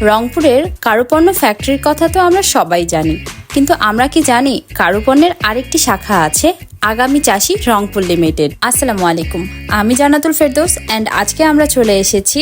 রংপুরের কারুপণ্য ফ্যাক্টরির কথা তো আমরা সবাই জানি। কিন্তু আমরা কি জানি কারুপণ্যের আরেকটি শাখা আছে আগামী চাষি রংপুর লিমিটেড। আসসালামু আলাইকুম। আমি জানাতুল ফেরদৌস অ্যান্ড আজকে আমরা চলে এসেছি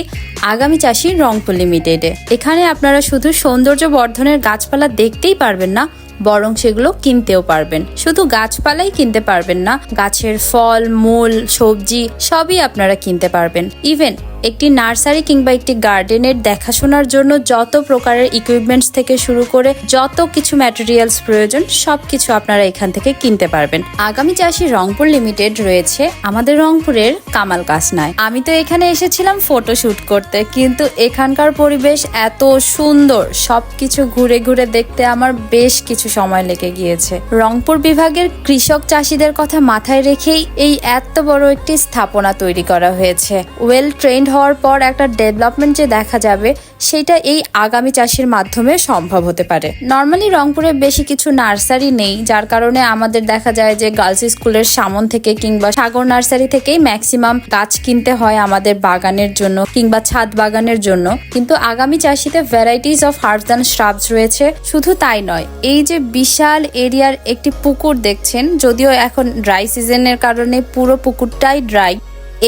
আগামী চাষি রংপুর লিমিটেডে এখানে আপনারা শুধু সৌন্দর্য বর্ধনের গাছপালা দেখতেই পারবেন না, বরং সেগুলো কিনতেও পারবেন। শুধু গাছপালাই কিনতে পারবেন না, গাছের ফল, মূল, সবজি সবই আপনারা কিনতে পারবেন। ইভেন একটি নার্সারি কিংবা একটি গার্ডেনের দেখাশোনার জন্য যত প্রকারের ইকুইপমেন্টস থেকে শুরু করে যত কিছু ম্যাটেরিয়ালস প্রয়োজন, সবকিছু আপনারা এখান থেকে কিনতে পারবেন। আগামী চাষি রংপুর লিমিটেড রয়েছে, আমাদের রংপুরের কামাল কাসনায়। আমি তো এখানে এসেছিলাম ফটো শুট করতে, কিন্তু এখানকার পরিবেশ এত সুন্দর, সবকিছু ঘুরে ঘুরে দেখতে আমার বেশ কিছু সময় লেগে গিয়েছে। রংপুর বিভাগের কৃষক চাষিদের কথা মাথায় রেখেই এই এত বড় একটি স্থাপনা তৈরি করা হয়েছে। ওয়েল ট্রেন্ড হওয়ার পর একটা ডেভেলপমেন্ট যে দেখা যাবে, সেটা এই আগামী চাষের মাধ্যমে সম্ভব হতে পারে। নর্মালি রংপুরে বেশি কিছু নার্সারি নেই, যার কারণে আমাদের দেখা যায় যে গার্লস স্কুলের সামন থেকে কিংবা সাগর নার্সারি থেকেই ম্যাক্সিমাম গাছ কিনতে হয় আমাদের বাগানের জন্য কিংবা ছাদ বাগানের জন্য। কিন্তু আগামী চাষিতে varieties of herbs and shrubs রয়েছে, শুধু তাই নয়, এই যে বিশাল এরিয়ার একটি পুকুর দেখছেন, যদিও এখন ড্রাই সিজনের কারণে পুরো পুকুরটাই ড্রাই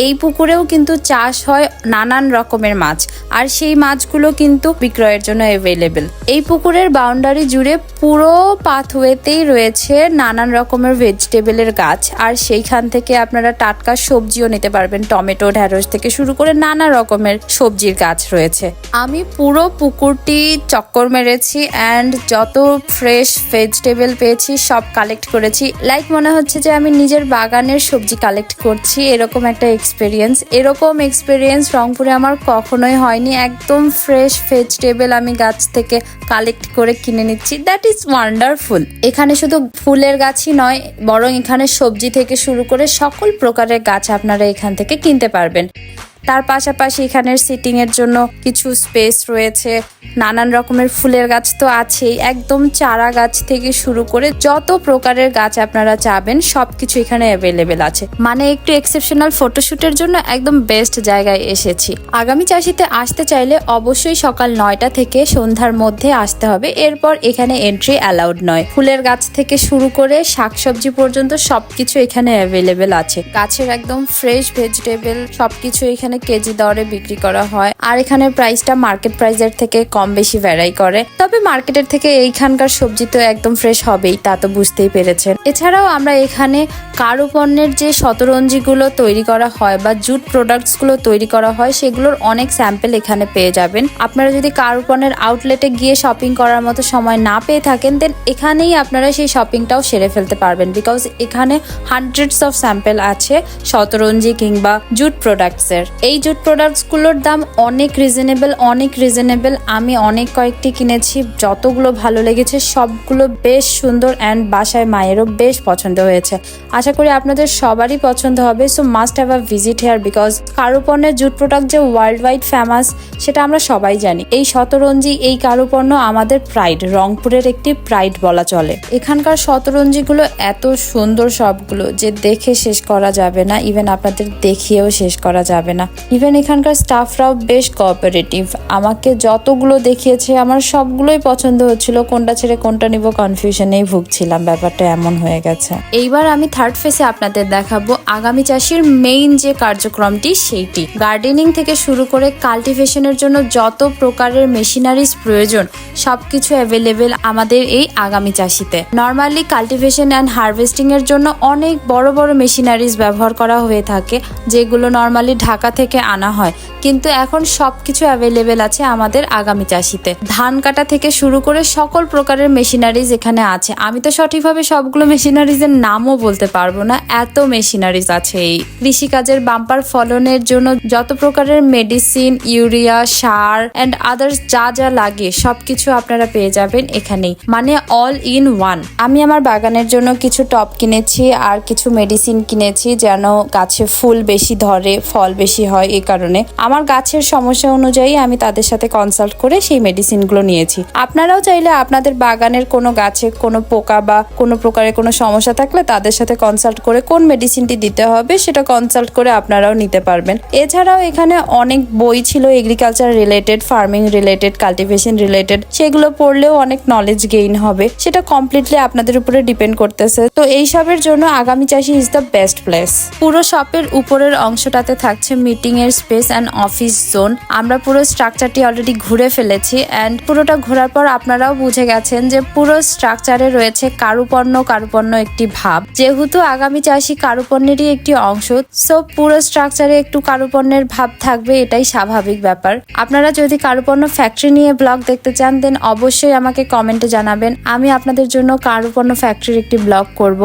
এই পুকুরেও কিন্তু চাষ হয় নানান রকমের মাছ, আর সেই মাছগুলো কিন্তু বিক্রয়ের জন্য অ্যাভেলেবেল এই পুকুরের বাউন্ডারি জুড়ে পুরো পাথওয়েতেই রয়েছে নানান রকমের ভেজিটেবলের গাছ, আর সেইখান থেকে আপনারা টাটকা সবজিও নিতে পারবেন, টমেটো, ঢ্যাঁড়স থেকে শুরু করে নানা রকমের সবজির গাছ রয়েছে। আমি পুরো পুকুরটি চক্কর মেরেছি অ্যান্ড যত ফ্রেশ ভেজিটেবল পেয়েছি, সব কালেক্ট করেছি। লাইক মনে হচ্ছে যে আমি নিজের বাগানের সবজি কালেক্ট করছি, এরকম একটা এক্সপিরিয়েন্স এরকম এক্সপিরিয়েন্স রংপুরে আমার কখনোই হয়নি। একদম ফ্রেশ ভেজিটেবল আমি গাছ থেকে কালেক্ট করে কিনে নিচ্ছি। দ্যাট ইজ ওয়ান্ডারফুল এখানে শুধু ফুলের গাছই নয়, বরং এখানে সবজি থেকে শুরু করে সকল প্রকারের গাছ আপনারা এখান থেকে কিনতে পারবেন। তার পাশাপাশি এখানের সিটিং এর জন্য কিছু স্পেস রয়েছে। নানান রকমের ফুলের গাছ তো আছেই। একদম চারা গাছ থেকে শুরু করে যত প্রকারের গাছ আপনারা চাবেন, সবকিছু এখানে অ্যাভেলেবেল আছে। মানে একটু এক্সেপশনাল ফটোশুটের জন্য একদম বেস্ট জায়গায় এসেছি। আগামী চাষিতে আসতে চাইলে অবশ্যই সকাল নয়টা থেকে সন্ধ্যার মধ্যে আসতে হবে। এরপর এখানে এন্ট্রি অ্যালাউড নয়। ফুলের গাছ থেকে শুরু করে শাকসবজি পর্যন্ত সবকিছু এখানে অ্যাভেলেবেল আছে। গাছের একদম ফ্রেশ ভেজিটেবল সবকিছু এখানে কেজি দরে বিক্রি করা হয় আর এখানের প্রাইসটা মার্কেট প্রাইসের থেকে কম বেশি ভ্যারাই করে। তবে মার্কেটের থেকে এইখানকার সবজি তো একদম ফ্রেশ হবেই, তা তো বুঝতেই পেরেছেন। এছাড়াও আমরা এখানে কারু পণ্যের যে শতরঞ্জিগুলো তৈরি করা হয় বা জুট প্রোডাক্টসগুলো তৈরি করা হয়, সেগুলোর অনেক স্যাম্পেল এখানে পেয়ে যাবেন। আপনারা যদি কারু পণ্যের আউটলেটে গিয়ে শপিং করার মতো সময় না পেয়ে থাকেন দেন এখানেই আপনারা সেই শপিংটাও সেরে ফেলতে পারবেন। বিকজ এখানে হান্ড্রেডস অফ স্যাম্পেল আছে শতরঞ্জি কিংবা জুট প্রোডাক্টসের এই জুট প্রোডাক্টসগুলোর দাম অনেক রিজনেবল অনেক রিজনেবল আমি অনেক কয়েকটি কিনেছি, যতগুলো ভালো লেগেছে, সবগুলো বেশ সুন্দর অ্যান্ড বাসায় মায়েরও বেশ পছন্দ হয়েছে। আশা করি আপনাদের সবারই পছন্দ হবে so must have a visit here because কারুপণ্যের jute product যে ওয়ার্ল্ড ওয়াইড ফেমাস সেটা আমরা সবাই জানি। এই শতরঞ্জি, এই কারুপণ্য আমাদের প্রাইড রংপুরের একটি প্রাইড বলা চলে। এখানকার শতরঞ্জিগুলো এত সুন্দর সবগুলো যে দেখে শেষ করা যাবে না ইভেন আপনাদের দেখিয়েও শেষ করা যাবে না। ইভেন এখানকার স্টাফরাও বেশ কোঅপারেটিভ আমাকে যতগুলো দেখিয়েছে, আমার সবগুলোই পছন্দ হচ্ছিল। কোনটা ছেড়ে কোনটা নিব কনফিউশনেই ভুগছিলাম। ব্যাপারটা এমন হয়ে গেছে। এইবার আমি থার্ড ফেসে আপনাদের দেখাবো। আগামী চাষির মেইন যে কার্যক্রমটি, সেইটি। গার্ডেনিং থেকে শুরু করে কাল্টিভেশনের জন্য যত প্রকারের মেশিনারিজ প্রয়োজন, সবকিছু অ্যাভেলেবেল আমাদের এই আগামী চাষিতে। নর্মালি কাল্টিভেশন অ্যান্ড হারভেস্টিং এর জন্য অনেক বড় বড় মেশিনারিজ ব্যবহার করা হয়ে থাকে, যেগুলো নর্মালি ঢাকা থেকে আনা হয়। কিন্তু এখন সব কিছু অ্যাভেলেবেল আছে আমাদের আগামী চাষিতে। ধান কাটা থেকে শুরু করে সকল প্রকারের মেশিনারিজ এখানে আছে। আমি তো সঠিকভাবে সবগুলো মেশিনারিজের নামও বলতে পারব না। এত মেশিনারিজ আছে এই কৃষিকাজের বাম্পার ফলনের জন্য যত প্রকারের মেডিসিন ইউরিয়া সার অ্যান্ড আদার্স যা যা লাগে সবকিছু আপনারা পেয়ে যাবেন এখানেই। মানে অল ইন ওয়ান আমি আমার বাগানের জন্য কিছু টপ কিনেছি আর কিছু মেডিসিন কিনেছি যেন গাছে ফুল বেশি ধরে, ফল বেশি হয় এই কারণে। আমার গাছের সমস্যা অনুযায়ী আমি তাদের সাথে কনসাল্ট করে সেই মেডিসিনগুলো নিয়েছি। আপনারাও চাইলে আপনাদের বাগানের কোনো গাছে কোনো পোকা বা কোনো প্রকারের কোনো সমস্যা থাকলে তাদের সাথে কনসাল্ট করে কোন মেডিসিনটি দিতে হবে সেটা কনসাল্ট করে আপনারাও নিতে পারবেন। এছাড়াও এখানে অনেক বই ছিল agriculture related farming related cultivation related সেগুলো পড়লেও অনেক নলেজ গেইন হবে। সেটা কমপ্লিটলি আপনাদের উপরে ডিপেন্ড করতেছে। তো এইসবের জন্য আগামী চাষি ইজ দ্য বেস্ট প্লেস পুরো শপের উপরের অংশটাতে থাকছে মিটিং এর স্পেস অ্যান্ড অফিস জোন আমরা পুরো স্ট্রাকচারটি অলরেডি ঘুরে ফেলেছি অ্যান্ড পুরোটা ঘোরার পর আপনারাও বুঝে গেছেন যে পুরো স্ট্রাকচারে রয়েছে কারুপণ্য কারুপণ্য একটি ভাব। যেহেতু আগামী চাষি কারুপণ্যেরই একটি অংশ সো পুরো স্ট্রাকচারে একটু কারুপণ্যের ভাব থাকবে, এটাই স্বাভাবিক ব্যাপার। আপনারা যদি কারুপণ্য ফ্যাক্টরি নিয়ে ব্লগ দেখতে চান দেন অবশ্যই আমাকে কমেন্টে জানাবেন। আমি আপনাদের জন্য কারুপণ্য ফ্যাক্টরির একটি ব্লগ করব।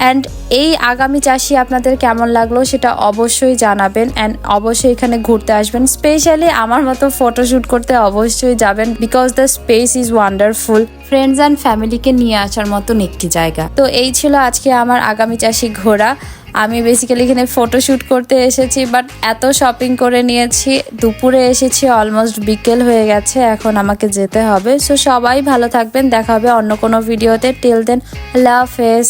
অ্যান্ড এই আগামী চাষি আপনাদের কেমন লাগল সেটা অবশ্যই জানাবেন। অ্যান্ড অবশ্যই এখানে ঘুরতে আসবেন। স্পেশালি আমার মতো ফটোশ্যুট করতে অবশ্যই যাবেন because the space is wonderful friends and ফ্যামিলিকে নিয়ে আসার মতন একটি জায়গা। তো এই ছিল আজকে আমার আগামী চাষি ঘোরা আমি বেসিক্যালি এখানে ফটোশ্যুট করতে এসেছি বাট এত শপিং করে নিয়েছি। দুপুরে এসেছি অলমোস্ট বিকেল হয়ে গেছে, এখন আমাকে যেতে হবে। সো সবাই ভালো থাকবেন, দেখা হবে অন্য কোনো ভিডিওতে টিল দেন লাভ ফেস